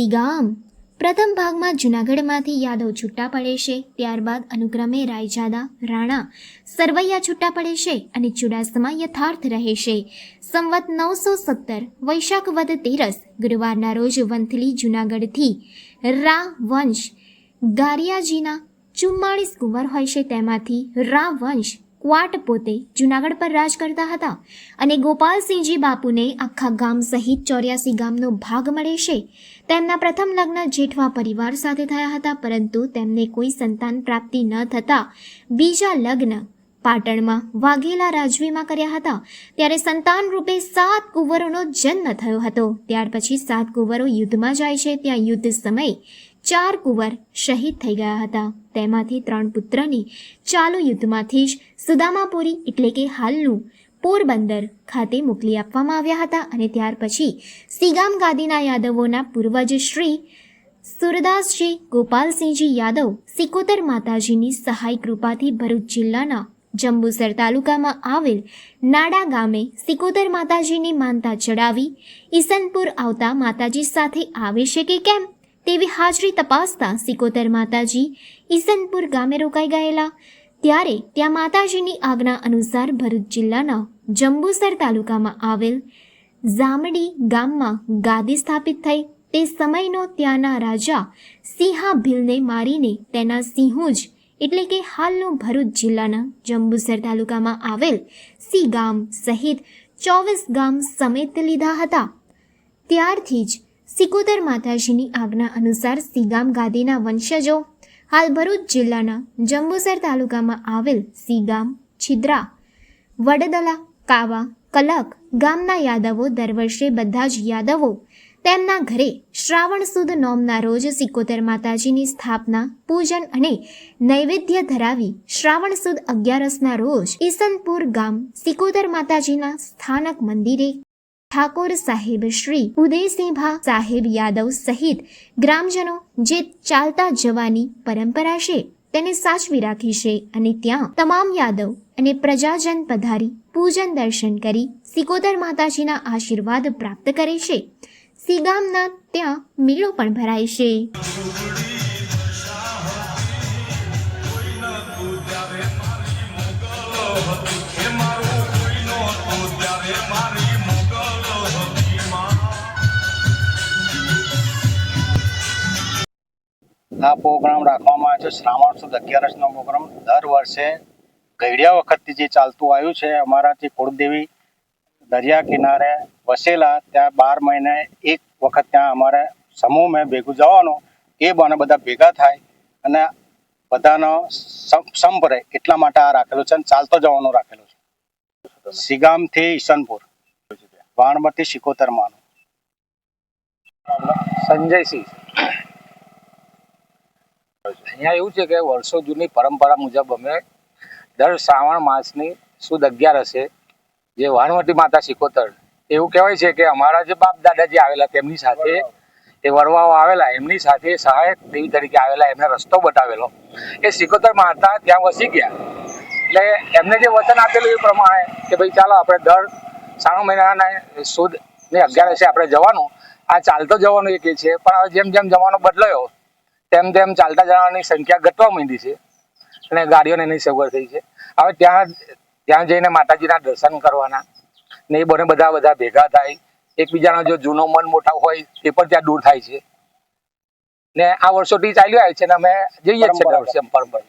સીગામ. પ્રથમ ભાગમાં જૂનાગઢમાંથી યાદવ છૂટા પડે છે, ત્યારબાદ અનુક્રમે રાયજાદા, રાણા, સરવૈયા છૂટા પડે છે અને ચુડાસમા યથાર્થ રહે છે. સંવત નવસો સત્તર, વૈશાખ વદ તેરસ, ગુરુવારના રોજ વંથલી જૂનાગઢથી રા વંશ ગારિયાજીના ચુમ્માળીસ કુંવર હોય છે, તેમાંથી રા વંશ ક્વાટ પોતે જુનાગઢ પર રાજ કરતા હતા અને ગોપાલસિંહજી બાપુને આખા ગામ સહિત ચોર્યાસી ગામનો ભાગ મળે છે. તેમના પ્રથમ લગ્ન જેઠવા પરિવાર સાથે થયા હતા, પરંતુ તેમને કોઈ સંતાન પ્રાપ્તિ ન થતાં બીજા લગ્ન પાટણમાં વાઘેલા રાજવીમાં કર્યા હતા. ત્યારે સંતાન રૂપે સાત કુંવરોનો જન્મ થયો હતો. ત્યાર પછી સાત કુંવરો યુદ્ધમાં જાય છે. ત્યાં યુદ્ધ સમયે ચાર કુંવર શહીદ થઈ ગયા હતા. તેમાંથી ત્રણ પુત્રની ચાલુ યુદ્ધમાંથી જ સુદામાપુરી એટલે કે હાલનું પોરબંદર ખાતે મોકલી આપવામાં આવ્યા હતા અને ત્યાર પછી સીગામ ગાદીના યાદવોના પૂર્વજ શ્રી સુરદાસજી ગોપાલસિંહજી યાદવ સિકોતર માતાજીની સહાય કૃપાથી ભરૂચ જિલ્લાના જંબુસર તાલુકામાં આવેલ નાડા ગામે સિકોતર માતાજીની માનતા ચડાવી ઈસનપુર આવતા માતાજી સાથે આવે છે કે કેમ? તેવી હાજરી તપાસતા સિકોતર માતાજી ઈસનપુર ગામે રોકાઈ ગયેલા. ત્યારે ત્યાં માતાજીની આજ્ઞા અનુસાર ભરૂચ જિલ્લાના જંબુસર તાલુકામાં આવેલ ઝામડી ગામમાં ગાદી સ્થાપિત થઈ. તે સમયનો ત્યાંના રાજા સિંહા ભીલને મારીને તેના સિંહો જ એટલે કે હાલનું ભરૂચ જિલ્લાના જંબુસર તાલુકામાં આવેલ સી ગામ સહિત ચોવીસ ગામ સમેત લીધા હતા. ત્યારથી જ સિકોતર માતાજીની આજ્ઞા અનુસાર સીગામ ગાદીના વંશજો હાલ ભરૂચ જિલ્લાના જંબુસર તાલુકામાં આવેલ સીગામ, છિદ્રા, વડદલા, કાવા, કલક ગામના યાદવો દર વર્ષે બધા જ યાદવો તેમના ઘરે શ્રાવણ સુદ નોમના રોજ સિકોતર માતાજીની સ્થાપના, પૂજન અને નૈવેદ્ય ધરાવી શ્રાવણ સુદ અગિયારસના રોજ ઈસનપુર ગામ સિકોતર માતાજીના સ્થાનક મંદિરે ઠાકોર સાહેબ શ્રી ઉદયસિંહભા સાહેબ યાદવ સહિત ગ્રામજનો જે ચાલતા જવાની પરંપરા છે, તેને સાચવી રાખી છે અને ત્યાં તમામ યાદવ અને પ્રજાજન પધારી પૂજન દર્શન કરી સિકોદર માતાજીના આશીર્વાદ પ્રાપ્ત કરે છે. સીગામના ત્યાં મેળો પણ ભરાય છે. આ પ્રોગ્રામ રાખવામાં આવ્યો છે. શ્રાવણસુદ અગિયારસનો પ્રોગ્રામ દર વર્ષે ગઈડિયા વખતથી જે ચાલતું આવ્યું છે, અમારાથી કુળદેવી દરિયા કિનારે વસેલા, ત્યાં બાર મહિને એક વખત ત્યાં અમારે સમૂહ મેં ભેગું જવાનું, એ બને બધા ભેગા થાય અને બધાનો સંપ રહે એટલા માટે આ રાખેલું છે અને ચાલતો જવાનું રાખેલું છે. સિગામથી ઈશનપુર. શિકોતર સંજય સંજયસિંહ. અહીંયા એવું છે કે વર્ષો જૂની પરંપરા મુજબ અમે દર શ્રાવણ માસની સુદ અગિયારસે જે વાણવટી માતા સિકોતર એવું કહેવાય છે કે અમારા જે બાપ દાદા જે આવેલા તેમની સાથે એ વરવાઓ આવેલા, એમની સાથે સહાયક દેવી તરીકે આવેલા, એમને રસ્તો બતાવેલો. એ સિકોતર માતા ત્યાં વસી ગયા. એટલે એમને જે વચન આપેલું એ પ્રમાણે કે ભાઈ ચાલો આપણે દર શ્રાવણ મહિનાના સુદ ને અગિયારસે આપણે જવાનું. આ ચાલતો જવાનું એક એ છે, પણ હવે જેમ જેમ જવાનો બદલાયો તેમ તેમ ચાલતા જવાની સંખ્યા ઘટવા માંડી છે અને ગાડીઓને એની સગવડ થઈ છે. હવે ત્યાં ત્યાં જઈને માતાજીના દર્શન કરવાના ને એ બને બધા બધા ભેગા થાય. એકબીજાનો જો જૂનો મન મોટા હોય એ પણ ત્યાં દૂર થાય છે. ને આ વર્ષોથી ચાલ્યું આવે છે ને અમે જઈએ છીએ દર વર્ષે પરંપરા